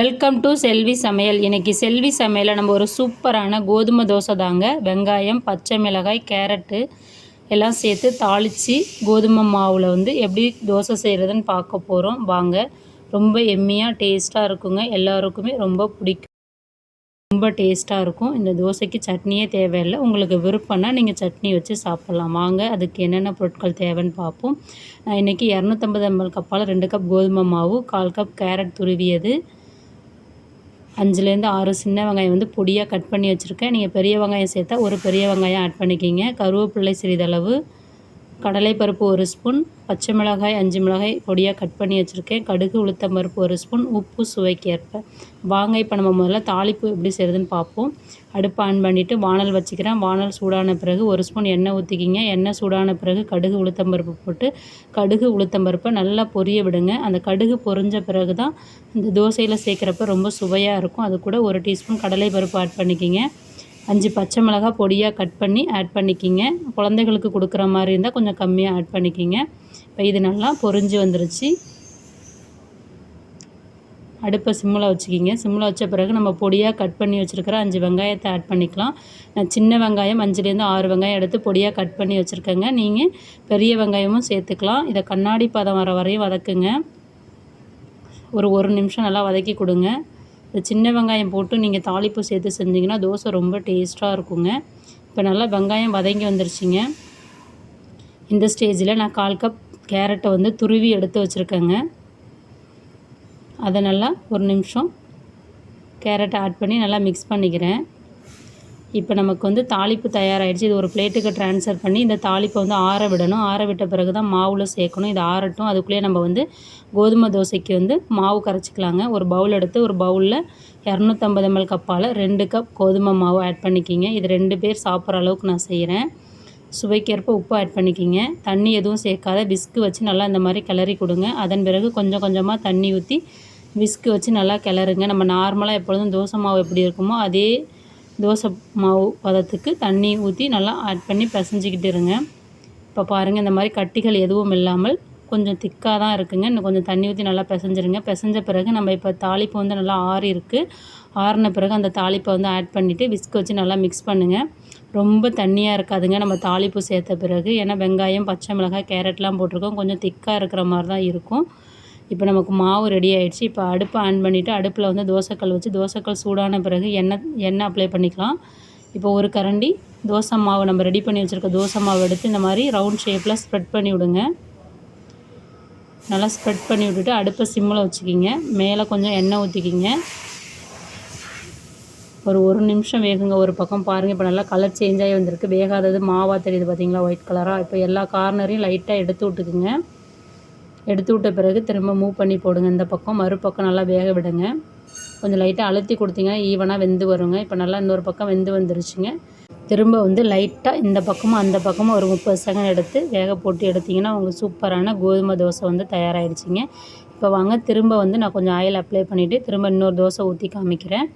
Welcome to செல்வி சமையல் இன்னைக்கு செல்வி சமையலில் நம்ம ஒரு சூப்பரான கோதுமை தோசை தாங்க. வெங்காயம் பச்சை மிளகாய் கேரட்டு எல்லாம் சேர்த்து தாளித்து கோதுமை மாவில் வந்து எப்படி தோசை செய்கிறதுன்னு பார்க்க போகிறோம் வாங்க. ரொம்ப எம்மியாக டேஸ்ட்டாக இருக்குங்க. எல்லாருக்குமே ரொம்ப பிடிக்கும். ரொம்ப டேஸ்ட்டாக இருக்கும். இந்த தோசைக்கு சட்னியே தேவையில்லை. உங்களுக்கு விருப்பம்னா நீங்கள் சட்னி வச்சு சாப்பிட்லாம். வாங்க. அதுக்கு என்னென்ன பொருட்கள் தேவைன்னு பார்ப்போம். நான் இன்றைக்கி இரநூத்தம்பது எம்எல் கப்பால் ரெண்டு கப் கோதுமை மாவு கால் கப் கேரட் துருவியது. அஞ்சுலேருந்து ஆறு சின்ன வெங்காயம் வந்து பொடியாக கட் பண்ணி வச்சுருக்கேன். நீங்கள் பெரிய வெங்காயம் சேர்த்தா ஒரு பெரிய வெங்காயம் ஆட் பண்ணிக்கிங்க. கருவேப்பிள்ளை சிறிதளவு. கடலைப்பருப்பு ஒரு ஸ்பூன் பச்சை மிளகாய் அஞ்சு மிளகாய் பொடியாக கட் பண்ணி வச்சுருக்கேன். கடுகு உளுத்தம் பருப்பு ஒரு ஸ்பூன் உப்பு சுவைக்கேற்ப. வாங்க இப்போ நம்ம முதல்ல தாளிப்பு எப்படி செய்கிறதுன்னு பார்ப்போம். அடுப்பு ஆன் பண்ணிவிட்டு வானல் வச்சுக்கிறேன். வானல் சூடான பிறகு ஒரு ஸ்பூன் எண்ணெய் ஊற்றிக்கிங்க எண்ணெய் சூடான பிறகு கடுகு உளுத்தம் பருப்பு போட்டு கடுகு உளுத்தம் பருப்பை நல்லா பொரிய விடுங்க. அந்த கடுகு பொரிஞ்ச பிறகு தான் இந்த தோசையில் சேர்க்குறப்ப ரொம்ப சுவையாக இருக்கும். அது கூட ஒரு டீஸ்பூன் கடலை பருப்பு ஆட் பண்ணிக்கிங்க. அஞ்சு பச்சை மிளகாய் பொடியாக கட் பண்ணி ஆட் பண்ணிக்கிங்க. குழந்தைகளுக்கு கொடுக்குற மாதிரி இருந்தால் கொஞ்சம் கம்மியாக ஆட் பண்ணிக்கிங்க. இப்போ இது நல்லா பொரிஞ்சு வந்துருச்சு. அடுப்பை சிம்மில் வச்சுக்கிங்க. சிம்மில் வச்ச பிறகு நம்ம பொடியாக கட் பண்ணி வச்சுருக்கிற அஞ்சு வெங்காயத்தை ஆட் பண்ணிக்கலாம். நான் சின்ன வெங்காயம் அஞ்சுலேருந்து ஆறு வெங்காயம் எடுத்து பொடியாக கட் பண்ணி வச்சுருக்கேங்க. நீங்கள் பெரிய வெங்காயமும் சேர்த்துக்கலாம். இதை கண்ணாடி பதம் வர வரையும் வதக்குங்க. ஒரு ஒரு நிமிஷம் நல்லா வதக்கி கொடுங்க. சின்ன வெங்காயம் போட்டு நீங்கள் தாளிப்பு சேர்த்து செஞ்சிங்கன்னா தோசை ரொம்ப டேஸ்ட்டாக இருக்குங்க. இப்போ நல்லா வெங்காயம் வதங்கி வந்துருச்சுங்க. இந்த ஸ்டேஜில் நான் கால் கப் கேரட்டை வந்து துருவி எடுத்து வச்சுருக்கேங்க. அதை நல்லா ஒரு நிமிஷம் கேரட்டை ஆட் பண்ணி நல்லா மிக்ஸ் பண்ணிக்கிறேன். இப்போ நமக்கு வந்து தாளிப்பு தயாராகிடுச்சு இது ஒரு பிளேட்டுக்கு ட்ரான்ஸ்ஃபர் பண்ணி இந்த தாளிப்பை வந்து ஆற விடணும். ஆற விட்ட பிறகு தான் மாவில் சேர்க்கணும். இது ஆறட்டும். அதுக்குள்ளேயே நம்ம வந்து கோதுமை தோசைக்கு வந்து மாவு கரைச்சிக்கலாங்க. ஒரு பவுல் எடுத்து ஒரு பவுலில் இரநூத்தம்பது எம்எல் கப்பால் ரெண்டு கப் கோதுமை மாவு ஆட் பண்ணிக்கிங்க. இது ரெண்டு பேர் சாப்பிட்ற அளவுக்கு நான் செய்கிறேன் சுவைக்கேற்ப உப்பு ஆட் பண்ணிக்கிங்க. தண்ணி எதுவும் சேர்க்காத. விஸ்கு வச்சு நல்லா இந்த மாதிரி கிளறி கொடுங்க. அதன் பிறகு கொஞ்சம் கொஞ்சமாக தண்ணி ஊற்றி விஸ்கு வச்சு நல்லா கிளறுங்க. நம்ம நார்மலாக எப்பொழுதும் தோசை மாவு எப்படி இருக்குமோ அதே தோசை மாவு பதத்துக்கு தண்ணி ஊற்றி நல்லா ஆட் பண்ணி பிசைஞ்சிக்கிட்டு இருங்க. இப்போ பாருங்கள் இந்த மாதிரி கட்டிகள் எதுவும் இல்லாமல் கொஞ்சம் திக்காக தான் இருக்குங்க. இன்னும் கொஞ்சம் தண்ணி ஊற்றி நல்லா பிசைஞ்சிருங்க. பிசைஞ்ச பிறகு நம்ம இப்போ தாளிப்பு வந்து நல்லா ஆறி இருக்குது ஆறின பிறகு அந்த தாளிப்பை வந்து ஆட் பண்ணிவிட்டு விஸ்க் வச்சு நல்லா மிக்ஸ் பண்ணுங்கள் ரொம்ப தண்ணியாக இருக்காதுங்க நம்ம தாளிப்பு சேர்த்த பிறகு. ஏன்னா வெங்காயம் பச்சை மிளகாய் கேரட்லாம் போட்டிருக்கோம். கொஞ்சம் திக்காக இருக்கிற மாதிரி தான் இருக்கும். இப்போ நமக்கு மாவு ரெடி ஆகிடுச்சு இப்போ அடுப்பை ஆன் பண்ணிவிட்டு அடுப்பில் வந்து தோசைக்கல் வச்சு தோசைக்கல் சூடான பிறகு எண்ணெய் எண்ணெய் அப்ளை பண்ணிக்கலாம். இப்போ ஒரு கரண்டி தோசை மாவு நம்ம ரெடி பண்ணி வச்சுருக்க தோசை மாவு எடுத்து இந்த மாதிரி ரவுண்ட் ஷேப்பில் ஸ்ப்ரெட் பண்ணி விடுங்க. நல்லா ஸ்ப்ரெட் பண்ணி விட்டுட்டு அடுப்பை சிம்மில் வச்சுக்கிங்க. மேலே கொஞ்சம் எண்ணெய் ஊற்றிக்கிங்க ஒரு ஒரு நிமிஷம் வேகுங்க. ஒரு பக்கம் பாருங்கள் இப்போ நல்லா கலர் சேஞ்ச் ஆகி வந்திருக்கு. வேகாதது மாவாக தெரியுது பார்த்தீங்களா? ஒயிட் கலராக இப்போ எல்லா கார்னரையும் லைட்டாக எடுத்து விட்டுக்குங்க. எடுத்து விட்ட பிறகு திரும்ப மூவ் பண்ணி போடுங்க. இந்த பக்கம் மறுபக்கம் நல்லா வேக விடுங்க. கொஞ்சம் லைட்டாக அழுத்தி கொடுத்தீங்கன்னா ஈவனாக வெந்து வருங்க. இப்போ நல்லா இன்னொரு பக்கம் வெந்து வந்துருச்சுங்க. திரும்ப வந்து லைட்டாக இந்த பக்கமும் அந்த பக்கமும் ஒரு முப்பது செகண்ட் எடுத்து வேக போட்டு எடுத்திங்கன்னா உங்களுக்கு சூப்பரான கோதுமை தோசை வந்து தயாராகிடுச்சிங்க இப்போ வாங்க திரும்ப வந்து நான் கொஞ்சம் ஆயில் அப்ளை பண்ணிவிட்டு திரும்ப இன்னொரு தோசை ஊற்றி காமிக்கிறேன்.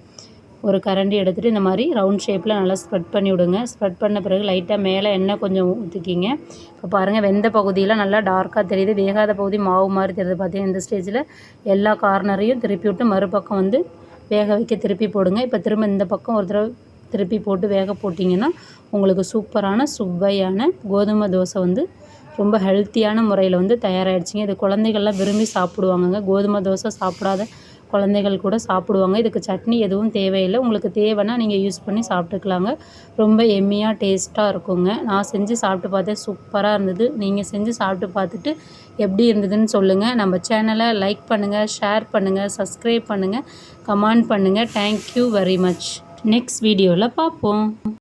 ஒரு கரண்டி எடுத்துகிட்டு இந்த மாதிரி ரவுண்ட் ஷேப்பில் நல்லா ஸ்ப்ரெட் பண்ணி விடுங்க. ஸ்ப்ரெட் பண்ண பிறகு லைட்டாக மேலே எண்ணெய் கொஞ்சம் ஊற்றிக்கிங்க இப்போ பாருங்கள் வெந்த பகுதியில் நல்லா டார்க்காக தெரியுது. வேகாத பகுதி மாவு மாதிரி தெரியுது. பார்த்தீங்கன்னா இந்த ஸ்டேஜில் எல்லா கார்னரையும் திருப்பி விட்டு மறுபக்கம் வந்து வேக வைக்க திருப்பி போடுங்க. இப்போ திரும்ப இந்த பக்கம் ஒரு தடவை திருப்பி போட்டு வேக போட்டிங்கன்னா உங்களுக்கு சூப்பரான சுவையான கோதுமை தோசை வந்து ரொம்ப ஹெல்த்தியான முறையில் வந்து தயாராகிடுச்சிங்க இது குழந்தைகள்லாம் விரும்பி சாப்பிடுவாங்கங்க. கோதுமை தோசை சாப்பிடாத குழந்தைகள் கூட சாப்பிடுவாங்க. இதுக்கு சட்னி எதுவும் தேவையில்லை. உங்களுக்கு தேவைன்னா நீங்கள் யூஸ் பண்ணி சாப்பிட்டுக்கலாங்க. ரொம்ப எம்மியாக டேஸ்ட்டாக இருக்குங்க. நான் செஞ்சு சாப்பிட்டு பார்த்தேன். சூப்பராக இருந்தது. நீங்கள் செஞ்சு சாப்பிட்டு பார்த்துட்டு எப்படி இருந்ததுன்னு சொல்லுங்கள் நம்ம சேனலை லைக் பண்ணுங்கள் ஷேர் பண்ணுங்கள் சப்ஸ்கிரைப் பண்ணுங்கள் கமெண்ட் பண்ணுங்கள் தேங்க்யூ வெரி மச் நெக்ஸ்ட் வீடியோவில் பார்ப்போம்.